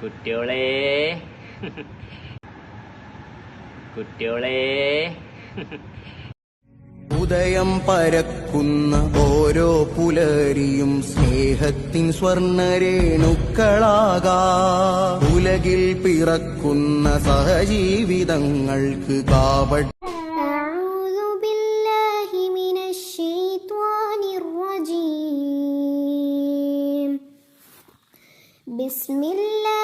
കുട്ടിയോളെ കുട്ടിയോളെ ഉദയം പരക്കുന്ന ഓരോ പുലരിയും സ്നേഹത്തിൻ സ്വർണരേണുക്കളാകാ ഉലകിൽ പിറക്കുന്ന സഹജീവിതങ്ങൾക്ക് കാവടി أعوذ بالله من الشيطان الرجيم بسم الله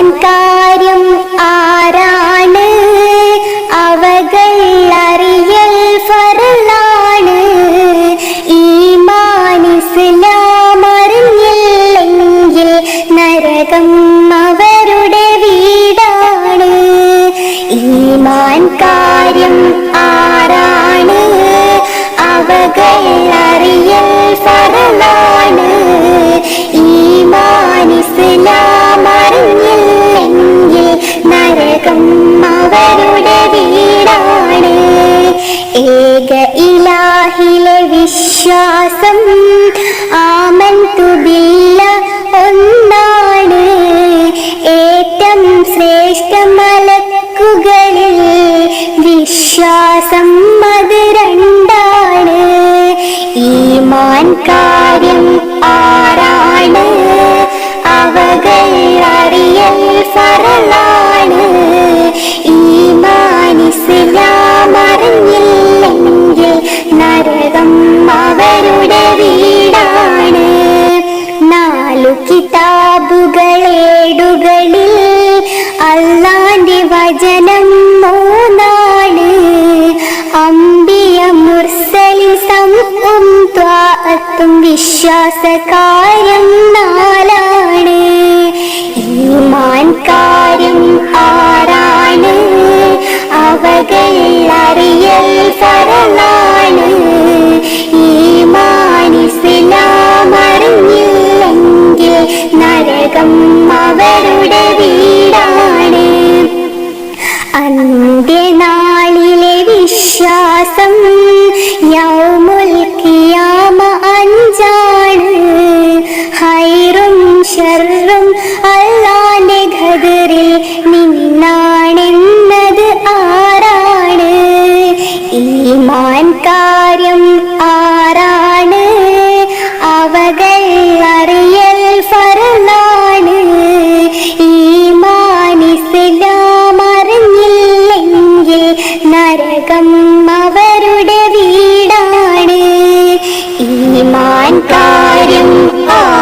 കാര്യം ആരാണ്? അവകൾ അറിയൽ ഫറലാണ് ഈമാൻ ഇസ്ലാം അറിഞ്ഞില്ലെങ്കിൽ നരകം അവരുടെ വീടാണ്. ഈമാൻ കാര്യം ആരാണ്? അവകൾ അറിയൽ ഫറലാണ് അറിഞ്ഞില്ലെങ്കിൽ നരകം അവരുടെ വീടാണ്. ഏക ഇലാഹിലെ വിശ്വാസം ആമൻ തുബില്ല ഒന്നാണ്. ഏറ്റം ശ്രേഷ്ഠ മലക്കുകളിൽ വിശ്വാസം അത് രണ്ടാണ്. ഈമാൻ കാര്യം ആരാണ്? വിശ്വാസകാര്യം നാലാണ്. ഈമാൻ കാര്യം ആരാണ്? അവകൾ അറിയൽ ഫറലാണ് ഈമാൻ നരകം അവരുടെ വീടാണ് ഹൈറും അല്ലാന്റെ ഖദറിൽ നിന്നാണെന്നത് ആരാണ്? ഈമാൻ കാര്യം ആരാണ്? അവകൾ അറിയൽ ഫറലാണ് ഈമാൻ ഇസ്ലാം അറിഞ്ഞില്ലെങ്കിൽ നരകം അവരുടെ വീടാണ്. ഈമാൻ കാര്യം ആരാണ്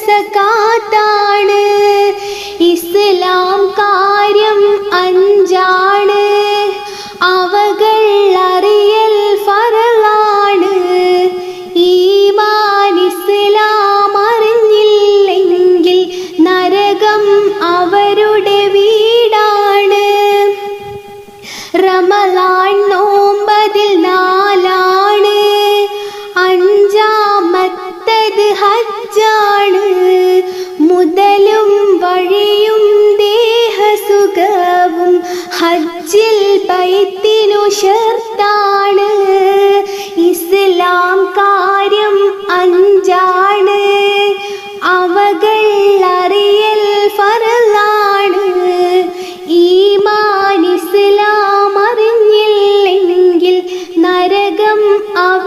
സകാത്താണ് ഇസ്ലാം കാര്യം അഞ്ചാ ഹജ്ജിൽ ബൈത്തിനു ഷർത്താണ്. ഇസ്ലാം കാര്യം അഞ്ചാണ്. അവകൾ അറിയൽ ഫറലാണ്. ഈമാൻ ഇസ്ലാം അറിഞ്ഞില്ലെങ്കിൽ നരകം അവ